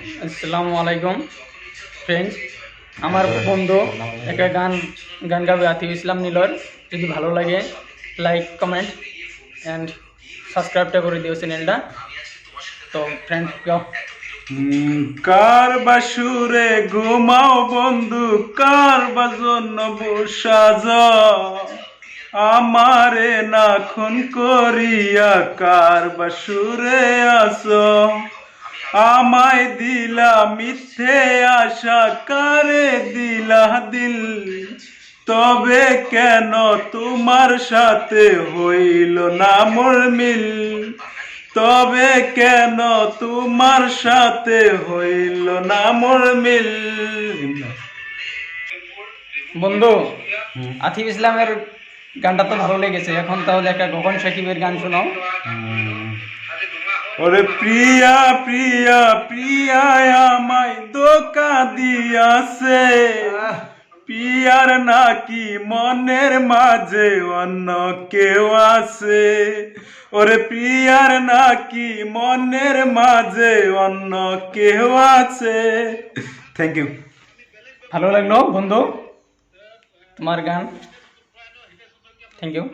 আসসালামু আলাইকুম ফ্রেন্ডস আমার বন্ধু একটা গান গান গাবে আতিফ ইসলাম নীলর। যদি ভালো লাগে লাইক কমেন্ট অ্যান্ড সাবস্ক্রাইবটা করে দিও চ্যানেলটা তো ফ্রেন্ড গাও কার বাসুরে ঘুমাও বন্ধু, কার বাজন বসাজ আমারে না খুন করিয়া কার বাসুরে আস আমায় দিলা মিথ্যে আশা কারে দিলা দিল? তবে কেন তোমার সাথে হইল না মোর মিল? তবে কেন তোমার সাথে হইল না মোর মিল? বন্ধু আতিফ ইসলামের গানটা তো ভালো লেগেছে। এখন তাহলে একটা গগন সাকিবের গান শোনাও। ওরে প্রিয়া প্রিয়া প্রিয়া আমায় দোকা দিয়াছে। পিয়ার নাকি মনের মাঝে অন্য কেউ আছে? ওরে প্রিয়ার নাকি মনের মাঝে অন্য কেউ আছে? থ্যাংক ইউ ভালো লাগল বন্ধু তোমার গান। Thank you